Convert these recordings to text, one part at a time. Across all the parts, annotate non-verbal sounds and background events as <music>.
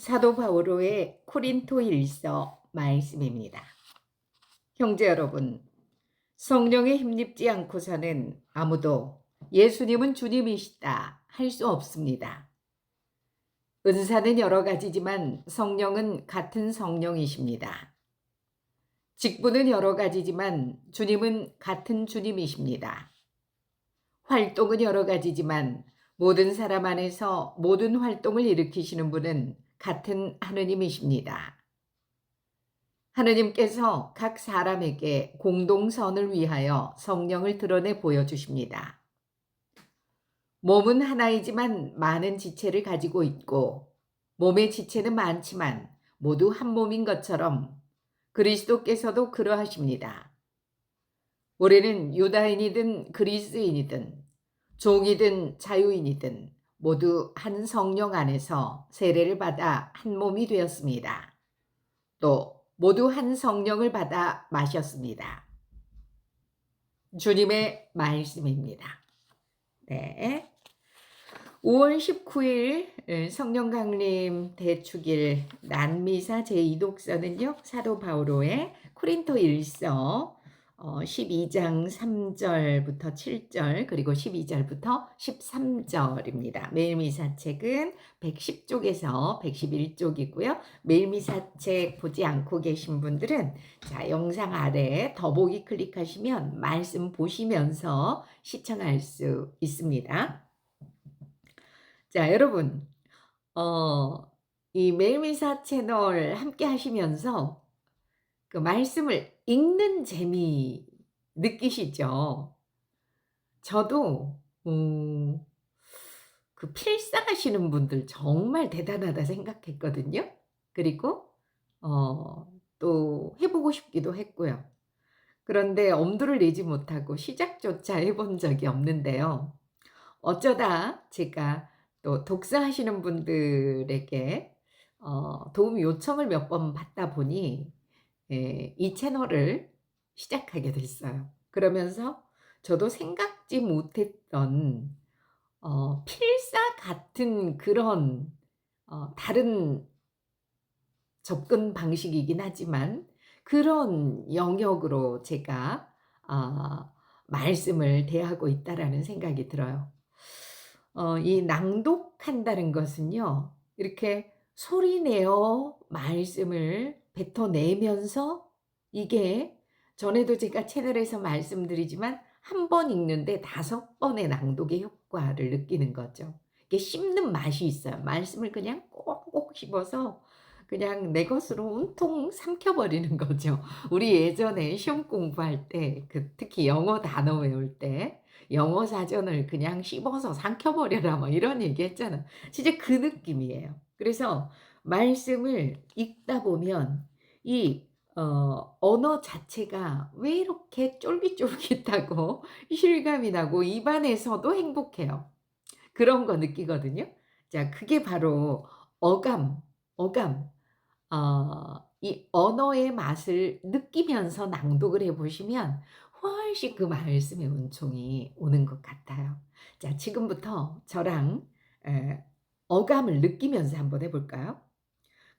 사도 바오로의 코린토 일서 말씀입니다. 형제 여러분, 성령에 힘입지 않고서는 아무도 예수님은 주님이시다 할 수 없습니다. 은사는 여러 가지지만 성령은 같은 성령이십니다. 직분은 여러 가지지만 주님은 같은 주님이십니다. 활동은 여러 가지지만 모든 사람 안에서 모든 활동을 일으키시는 분은 같은 하느님이십니다. 하느님께서 각 사람에게 공동선을 위하여 성령을 드러내 보여주십니다. 몸은 하나이지만 많은 지체를 가지고 있고 몸의 지체는 많지만 모두 한 몸인 것처럼 그리스도께서도 그러하십니다. 우리는 유다인이든 그리스인이든 종이든 자유인이든 모두 한 성령 안에서 세례를 받아 한 몸이 되었습니다. 또 모두 한 성령을 받아 마셨습니다. 주님의 말씀입니다. 네. 5월 19일 성령 강림 대축일 난미사 제2독서는요. 사도 바오로의 코린토 1서 12장 3절부터 7절 그리고 12절부터 13절입니다. 매일미사책은 110쪽에서 111쪽이고요. 매일미사책 보지 않고 계신 분들은 자 영상 아래 더보기 클릭하시면 말씀 보시면서 시청할 수 있습니다. 자 여러분 어, 이 매일미사 채널 함께 하시면서 그 말씀을 읽는 재미 느끼시죠? 저도 음, 그 필사하시는 분들 정말 대단하다 생각했거든요. 그리고 어, 또 해보고 싶기도 했고요. 그런데 엄두를 내지 못하고 시작조차 해본 적이 없는데요. 어쩌다 제가 또 독서하시는 분들에게 어, 도움 요청을 몇 번 받다 보니 예, 이 채널을 시작하게 됐어요. 그러면서 저도 생각지 못했던 어, 필사 같은 그런 어, 다른 접근 방식이긴 하지만 그런 영역으로 제가 어, 말씀을 대하고 있다라는 생각이 들어요. 어, 이 낭독한다는 것은요, 이렇게 소리 내어 말씀을 뱉어내면서 이게 전에도 제가 채널에서 말씀드리지만 한 번 읽는데 다섯 번의 낭독의 효과를 느끼는 거죠. 이게 씹는 맛이 있어요. 말씀을 그냥 꼭꼭 씹어서 그냥 내 것으로 온통 삼켜버리는 거죠. 우리 예전에 시험 공부할 때, 그 특히 영어 단어 외울 때, 영어 사전을 그냥 씹어서 삼켜버려라, 뭐 이런 얘기 했잖아. 진짜 그 느낌이에요. 그래서 말씀을 읽다 보면 이 어, 언어 자체가 왜 이렇게 쫄깃쫄깃하고 <laughs> 실감이 나고 입안에서도 행복해요. 그런 거 느끼거든요. 자, 그게 바로 어감, 어감. 어, 이 언어의 맛을 느끼면서 낭독을 해보시면 훨씬 그 말씀의 은총이 오는 것 같아요. 자, 지금부터 저랑 에, 어감을 느끼면서 한번 해볼까요?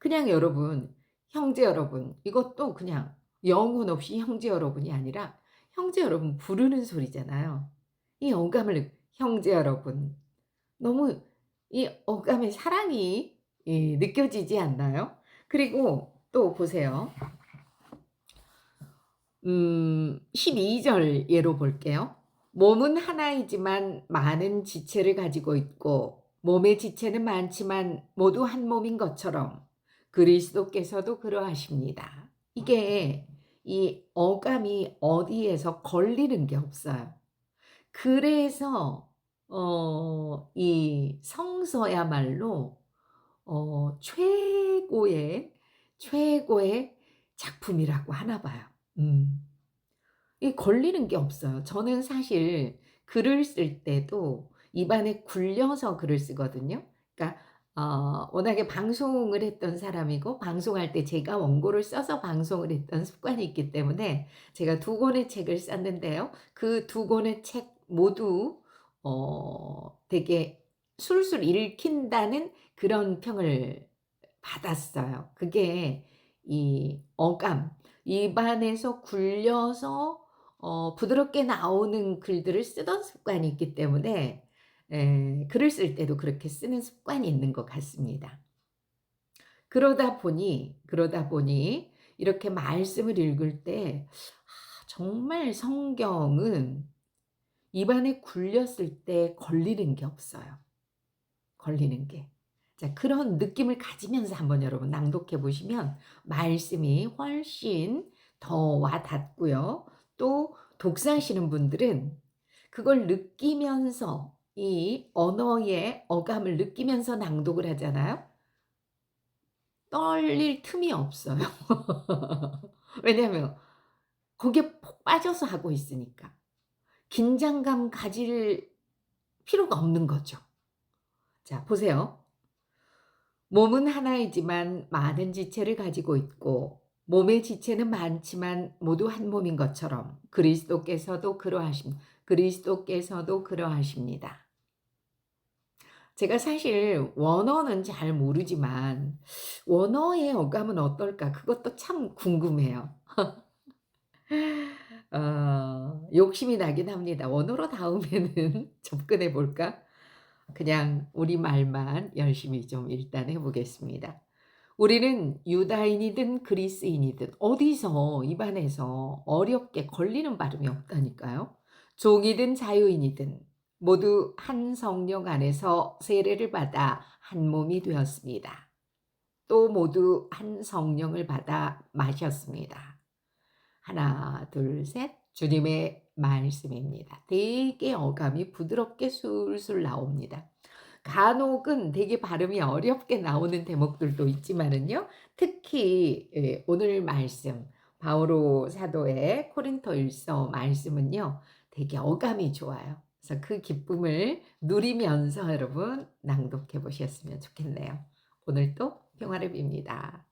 그냥 여러분, 형제 여러분, 이것도 그냥 영혼 없이 형제 여러분이 아니라 형제 여러분 부르는 소리잖아요. 이 어감을 형제 여러분 너무 이 어감의 사랑이 이, 느껴지지 않나요? 그리고 또 보세요. 음, 12절 예로 볼게요. 몸은 하나이지만 많은 지체를 가지고 있고 몸의 지체는 많지만 모두 한 몸인 것처럼 그리스도께서도 그러하십니다. 이게 이 어감이 어디에서 걸리는 게 없어요. 그래서 어, 이 성서야말로 어, 최고의 최고의 작품이라고 하나 봐요. 음. 이 걸리는 게 없어요. 저는 사실 글을 쓸 때도 입안에 굴려서 글을 쓰거든요. 그러니까 어, 워낙에 방송을 했던 사람이고 방송할 때 제가 원고를 써서 방송을 했던 습관이 있기 때문에 제가 두 권의 책을 썼는데요. 그 두 권의 책 모두 어, 되게 술술 읽힌다는 그런 평을 받았어요. 그게 이 어감, 입안에서 굴려서 어 부드럽게 나오는 글들을 쓰던 습관이 있기 때문에 에 글을 쓸 때도 그렇게 쓰는 습관이 있는 것 같습니다. 그러다 보니, 그러다 보니 이렇게 말씀을 읽을 때 아 정말 성경은 입안에 굴렸을 때 걸리는 게 없어요. 걸리는 게. 자 그런 느낌을 가지면서 한번 여러분 낭독해 보시면 말씀이 훨씬 더 와 닿고요. 또 독서하시는 분들은 그걸 느끼면서 이 언어의 어감을 느끼면서 낭독을 하잖아요. 떨릴 틈이 없어요. <laughs> 왜냐하면 거기에 폭 빠져서 하고 있으니까. 긴장감 가질 필요가 없는 거죠. 자 보세요. 몸은 하나이지만 많은 지체를 가지고 있고 몸의 지체는 많지만 모두 한 몸인 것처럼 그리스도께서도 그러하심 그리스도께서도 그러하십니다. 제가 사실 원어는 잘 모르지만 원어의 어감은 어떨까 그것도 참 궁금해요. <laughs> 어 욕심이 나긴 합니다. 원어로 닿으면은 <laughs> 접근해 볼까? 그냥 우리 말만 열심히 좀 일단 해 보겠습니다. 우리는 유다인이든 그리스인이든 어디서 입안에서 어렵게 걸리는 발음이 없다니까요. 종이든 자유인이든 모두 한 성령 안에서 세례를 받아 한 몸이 되었습니다. 또 모두 한 성령을 받아 마셨습니다. 하나, 둘, 셋. 주님의 말씀입니다. 되게 어감이 부드럽게 술술 나옵니다. 간혹은 되게 발음이 어렵게 나오는 대목들도 있지만은요. 특히 예 오늘 말씀 바오로 사도의 코린토 일서 말씀은요. 되게 어감이 좋아요. 그래서 그 기쁨을 누리면서 여러분 낭독해 보셨으면 좋겠네요. 오늘도 평화를 빕니다.